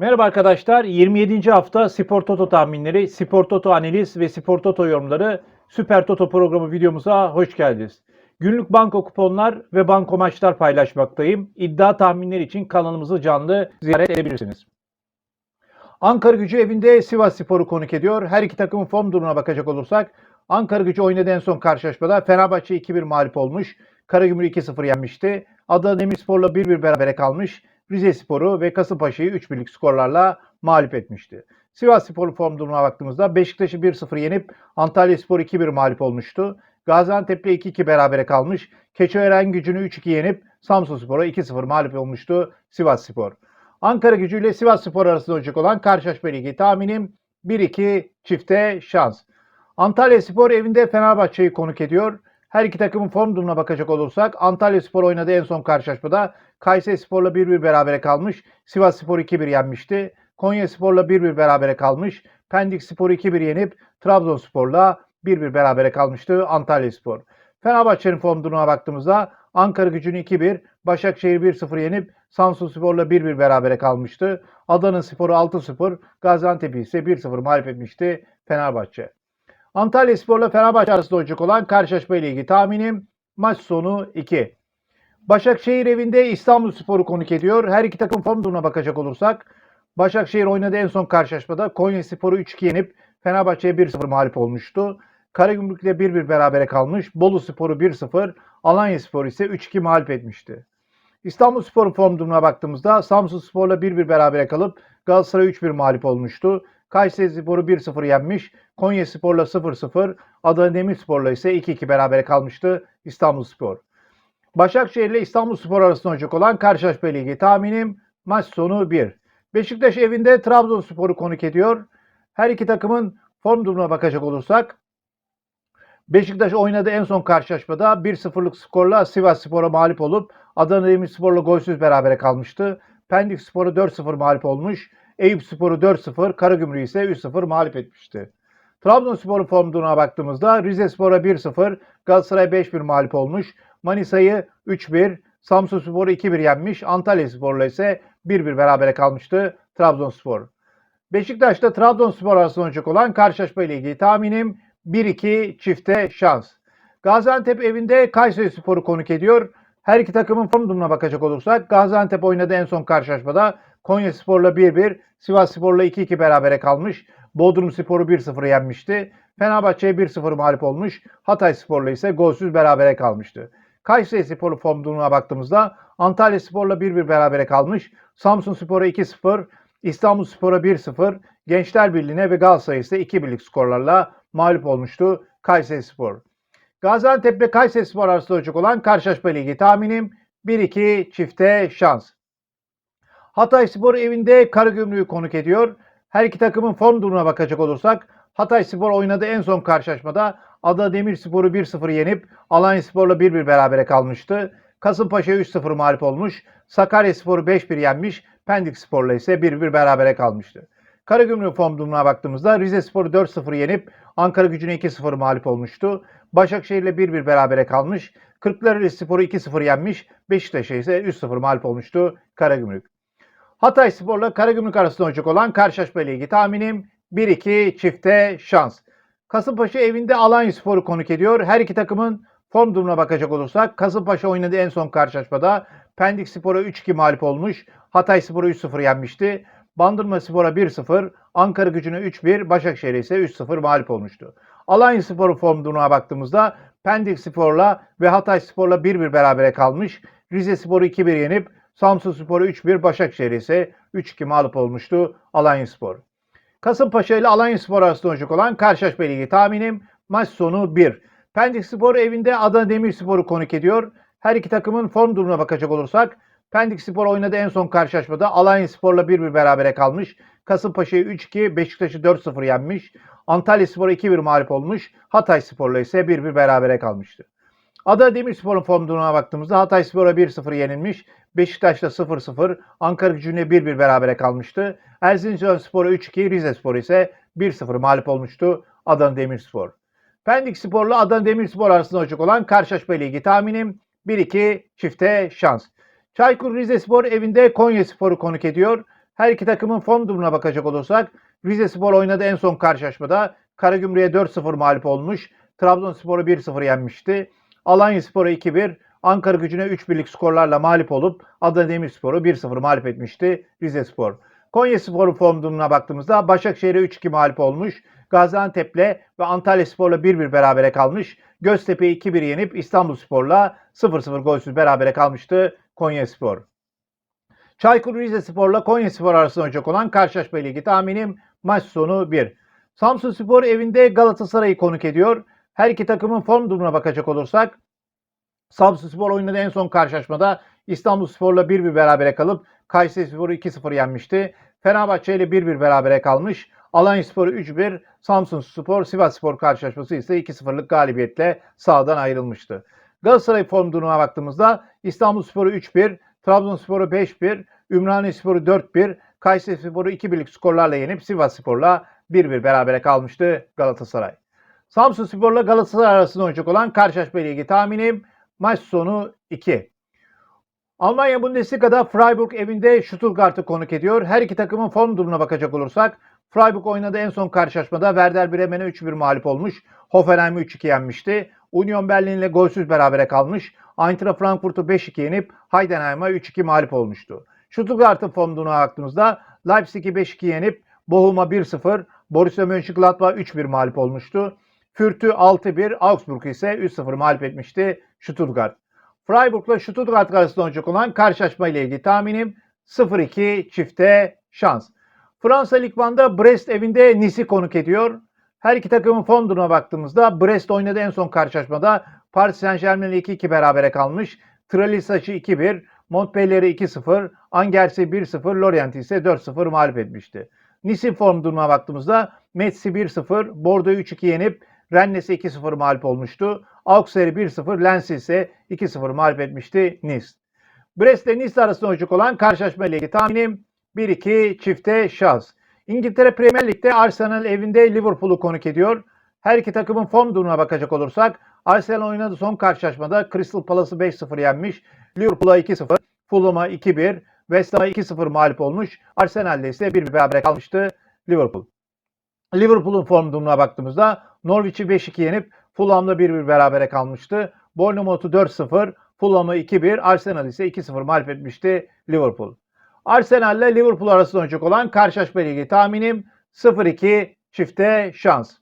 Merhaba arkadaşlar. 27. hafta Spor Toto tahminleri, Spor Toto analiz ve Spor Toto yorumları Süper Toto programı videomuza hoş geldiniz. Günlük banko kuponlar ve banko maçlar paylaşmaktayım. İddia tahminleri için kanalımızı canlı ziyaret edebilirsiniz. Ankara gücü evinde Sivas Spor'u konuk ediyor. Her iki takımın form durumuna bakacak olursak Ankara gücü oynadığı en son karşılaşmada Fenerbahçe 2-1 mağlup olmuş. Karagümrük 2-0 yenmişti. Adana Demirspor'la 1-1 berabere kalmış. Rize Spor'u ve Kasımpaşa'yı 3-1'lik skorlarla mağlup etmişti. Sivas Spor'un form durumuna baktığımızda Beşiktaş'ı 1-0 yenip Antalya Spor 2-1 mağlup olmuştu. Gaziantep'le 2-2 berabere kalmış. Keçiören gücünü 3-2 yenip Samsun Spor'a 2-0 mağlup olmuştu Sivas Spor. Ankara gücü ile Sivas Spor arasında olacak olan karşılaşma ligi tahminim 1-2 çifte şans. Antalya Spor evinde Fenerbahçe'yi konuk ediyor. Her iki takımın form durumuna bakacak olursak Antalya Spor oynadığı en son karşılaşmada Kayseri Spor'la 1-1 berabere kalmış. Sivas Spor 2-1 yenmişti. Konya Spor'la 1-1 berabere kalmış. Pendik Spor 2-1 yenip Trabzonspor'la 1-1 berabere kalmıştı Antalya Spor. Fenerbahçe'nin form durumuna baktığımızda Ankara gücünü 2-1, Başakşehir 1-0 yenip Samsun Spor'la 1-1 berabere kalmıştı. Adana Spor'u 6-0, Gaziantep'i ise 1-0 mağlup etmişti Fenerbahçe. Antalya Spor'la Fenerbahçe arasında olacak olan karşılaşma ile ilgili tahminim maç sonu 2. Başakşehir evinde İstanbul Spor'u konuk ediyor. Her iki takım form durumuna bakacak olursak Başakşehir oynadığı en son karşılaşmada Konya Spor'u 3-2 yenip Fenerbahçe'ye 1-0 mağlup olmuştu. Karagümrük'le 1-1 berabere kalmış. Bolu Spor'u 1-0, Alanya Spor ise 3-2 mağlup etmişti. İstanbul Spor'un form durumuna baktığımızda Samsun Spor'la 1-1 berabere kalıp Galatasaray 3-1 mağlup olmuştu. Kayseri Spor'u 1-0 yenmiş. Konya Spor'la 0-0, Adana Demirspor'la ise 2-2 berabere kalmıştı İstanbul Spor. Başakşehir ile İstanbul Spor arasında olacak olan karşılaşma ilgili tahminim maç sonu 1. Beşiktaş evinde Trabzonspor'u konuk ediyor. Her iki takımın form durumuna bakacak olursak Beşiktaş oynadığı en son karşılaşmada 1-0'lık skorla Sivas Spor'a mağlup olup Adana Demirspor'la golsüz berabere kalmıştı. Pendik Spor'u 4-0 mağlup olmuş. Eyüp Spor'u 4-0, Karagümrük'ü ise 3-0 mağlup etmişti. Trabzonspor'un form durumuna baktığımızda Rize Spor'a 1-0, Galatasaray 5-1 mağlup olmuş. Manisa'yı 3-1, Samsun Spor'u 2-1 yenmiş. Antalya Spor'la ise 1-1 berabere kalmıştı Trabzonspor. Beşiktaş'ta Trabzonspor arasında olacak olan karşılaşma ile ilgili tahminim 1-2 çifte şans. Gaziantep evinde Kayseri Spor'u konuk ediyor. Her iki takımın form durumuna bakacak olursak Gaziantep oynadığı en son karşılaşmada Konya Spor'la 1-1, Sivas Spor'la 2-2 berabere kalmış. Bodrum Spor'u 1-0 yenmişti. Fenerbahçe'ye 1-0 mağlup olmuş. Hatay Spor'la ise golsüz berabere kalmıştı. Kayseri Spor'un form durumuna baktığımızda Antalya Spor'la 1-1 berabere kalmış. Samsun Spor'a 2-0, İstanbul Spor'a 1-0, Gençler Birliği'ne ve Galatasaray'a ise 2-1'lik skorlarla mağlup olmuştu Kayseri Spor. Gaziantep ile Kayseri Spor arasında olacak olan karşılaşma ligi tahminim 1-2 çifte şans. Hatay Spor evinde Karagümrük'ü konuk ediyor. Her iki takımın form durumuna bakacak olursak Hatay Spor oynadığı en son karşılaşmada Adana Demirspor'u 1-0 yenip Alanya Spor'la 1-1 berabere kalmıştı. Kasımpaşa 3-0 mağlup olmuş. Sakarya Spor'u 5-1 yenmiş. Pendik Spor'la ise 1-1 berabere kalmıştı. Karagümrük form durumuna baktığımızda Rize Spor'u 4-0 yenip Ankara gücüne 2-0 mağlup olmuştu. Başakşehir'le 1-1 berabere kalmış. Kırklareli Spor'u 2-0 yenmiş. Beşiktaş'a ise 3-0 mağlup olmuştu Karagümrük. Hatay Spor'la Karagümrük arasında olacak olan karşılaşma ile ilgili tahminim 1-2 çifte şans. Kasımpaşa evinde Alanya Spor'u konuk ediyor. Her iki takımın form durumuna bakacak olursak Kasımpaşa oynadığı en son karşılaşmada Pendik Spor'a 3-2 mağlup olmuş. Hatay Spor'u 3-0 yenmişti. Bandırma Spor'a 1-0, Ankara gücüne 3-1, Başakşehir ise 3-0 mağlup olmuştu. Alanya Spor'un form durumuna baktığımızda Pendik Spor'la ve Hatay Spor'la 1-1 berabere kalmış. Rize Spor'u 2-1 yenip Samsun Spor'u 3-1, Başakşehir ise 3-2 mağlup olmuştu Alanya Spor. Kasımpaşa ile Alanya Spor arasında olacak olan karşılaşma ligi tahminim maç sonu 1. Pendik Spor evinde Adana Demirspor'u konuk ediyor. Her iki takımın form durumuna bakacak olursak Pendik Spor oynadı en son karşılaşmada Alanya Spor'la 1-1 berabere kalmış. Kasımpaşa'yı 3-2, Beşiktaş'ı 4-0 yenmiş. Antalya Spor'a 2-1 mağlup olmuş. Hatay Spor'la ise 1-1 berabere kalmıştı. Adana Demirspor'un form durumuna baktığımızda Hatay Spor'a 1-0 yenilmiş. Beşiktaş'ta 0-0, Ankara gücüne 1-1 berabere kalmıştı. Erzincan Spor'a 3-2, Rize Spor ise 1-0 mağlup olmuştu Adana Demirspor. Pendik Spor'la Adana Demirspor arasında olacak olan karşılaşma ile ilgili tahminim 1-2 çifte şans. Çaykur Rizespor evinde Konya Spor'u konuk ediyor. Her iki takımın form durumuna bakacak olursak Rize Spor oynadı en son karşılaşmada. Karagümrük'e 4-0 mağlup olmuş. Trabzonspor'u 1-0 yenmişti. Alanya Spor'a 2-1, Ankara gücüne 3 birlik skorlarla mağlup olup Adana Demirspor'u 1-0 mağlup etmişti Rize Spor. Konya Spor'un form durumuna baktığımızda Başakşehir'e 3-2 mağlup olmuş. Gaziantep'le ve Antalya Spor'la 1-1 berabere kalmış. Göztepe'yi 2-1 yenip İstanbul Spor'la 0-0 golsüz berabere kalmıştı Konya Spor. Çaykur Rizespor'la Konya Spor arasında olacak olan karşılaşma ile ilgili tahminim maç sonu 1. Samsun Spor evinde Galatasaray'ı konuk ediyor. Her iki takımın form durumuna bakacak olursak Samsun Spor oynadığı en son karşılaşmada İstanbul Spor'la 1-1 berabere kalıp Kayseri Spor'u 2-0 yenmişti. Fenerbahçe ile 1-1 berabere kalmış. Alanya Spor'u 3-1, Samsun Spor, Sivas Spor karşılaşması ise 2-0'lık galibiyetle sahadan ayrılmıştı. Galatasaray form durumuna baktığımızda İstanbul Spor'u 3-1, Trabzonspor'u 5-1, Ümraniye Spor'u 4-1, Kayseri Spor'u 2-1'lik skorlarla yenip Sivas Spor'la 1-1 berabere kalmıştı Galatasaray. Samsun Spor'la Galatasaray arasında oynayacak olan karşılaşma ilgili tahminim maç sonu 2. Almanya Bundesliga'da Freiburg evinde Stuttgart'ı konuk ediyor. Her iki takımın form durumuna bakacak olursak Freiburg oynadığı en son karşılaşmada Werder Bremen'e 3-1 mağlup olmuş. Hoffenheim'i 3-2 yenmişti. Union Berlin ile golsüz berabere kalmış. Eintracht Frankfurt'u 5-2 yenip Heidenheim'a 3-2 mağlup olmuştu. Stuttgart'ın form durumuna baktığımızda Leipzig'i 5-2 yenip Bochum'a 1-0, Borussia Mönchengladbach 3-1 mağlup olmuştu. Fürth'ü 6-1, Augsburg ise 3-0 mağlup etmişti Stuttgart. Freiburg'la Stuttgart arasında olacak olan karşılaşma ile ilgili tahminim 0-2 çifte şans. Fransa Lig 1'da Brest evinde Nice'i konuk ediyor. Her iki takımın form durumuna baktığımızda Brest oynadığı en son karşılaşmada Paris Saint Germain ile 2-2 berabere kalmış. Tralisac'ı 2-1, Montpellier'i 2-0, Angers'i 1-0, Lorient'i ise 4-0 mağlup etmişti. Nice'in form durumuna baktığımızda Metz'i 1-0, Bordeaux'u 3-2 yenip Rennes'e 2-0 mağlup olmuştu. Auxerre'i 1-0, Lens'i ise 2-0 mağlup etmişti Nice. Brest ile Nice arasında olacak olan karşılaşma ile ilgili tahminim 1-2 çifte şans. İngiltere Premier Lig'de Arsenal evinde Liverpool'u konuk ediyor. Her iki takımın form durumuna bakacak olursak Arsenal oynadığı son karşılaşmada Crystal Palace'ı 5-0 yenmiş. Liverpool'a 2-0, Fulham'a 2-1, West Ham'a 2-0 mağlup olmuş. Arsenal'de ise 1-1 berabere kalmıştı Liverpool. Liverpool'un form durumuna baktığımızda Norwich'i 5-2 yenip Fulham'da 1-1 berabere kalmıştı. Bournemouth'u 4-0, Fulham'ı 2-1, Arsenal ise 2-0 mağlup etmişti Liverpool. Arsenal ile Liverpool arasında oynayacak olan karşılaşma ilgili tahminim 0-2 çifte şans.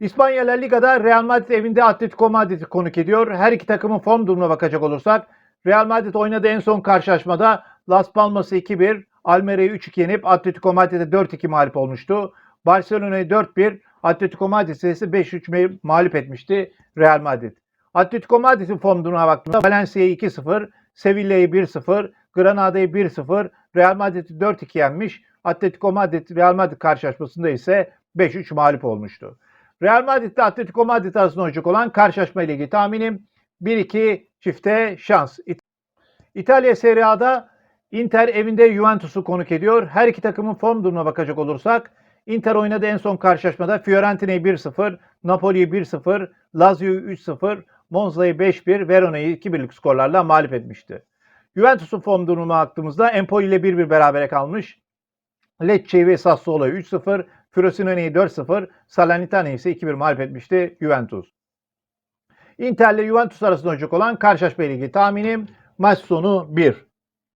İspanya La Liga'da Real Madrid evinde Atletico Madrid'i konuk ediyor. Her iki takımın form durumuna bakacak olursak Real Madrid oynadığı en son karşılaşmada Las Palmas'ı 2-1, Almeria'yı 3-2 yenip Atletico Madrid'e 4-2 mağlup olmuştu. Barcelona'yı 4-1, Atletico Madrid serisi 5-3 mağlup etmişti Real Madrid. Atletico Madrid'in form durumuna baktığımda Valencia'yı 2-0, Sevilla'yı 1-0, Granada'yı 1-0, Real Madrid'i 4-2 yenmiş. Atletico Madrid Real Madrid karşılaşmasında ise 5-3 mağlup olmuştu. Real Madrid ile Atletico Madrid arasında olacak olan karşılaşma ile ilgili tahminim 1-2 çifte şans. İt- İtalya Serie A'da Inter evinde Juventus'u konuk ediyor. Her iki takımın form durumuna bakacak olursak Inter oynadı en son karşılaşmada Fiorentina'yı 1-0, Napoli'yi 1-0, Lazio'yu 3-0, Monza'yı 5-1, Verona'yı 2-1'lik skorlarla mağlup etmişti. Juventus'un form durumuna baktığımızda Empoli ile 1-1 berabere kalmış. Lecce'yi ve Sassuolo'yu 3-0, Frosinone'yi 4-0, Salernitane'yi ise 2-1 mağlup etmişti Juventus. Inter ile Juventus arasında olacak olan karşılaşma ilgili tahminim maç sonu 1.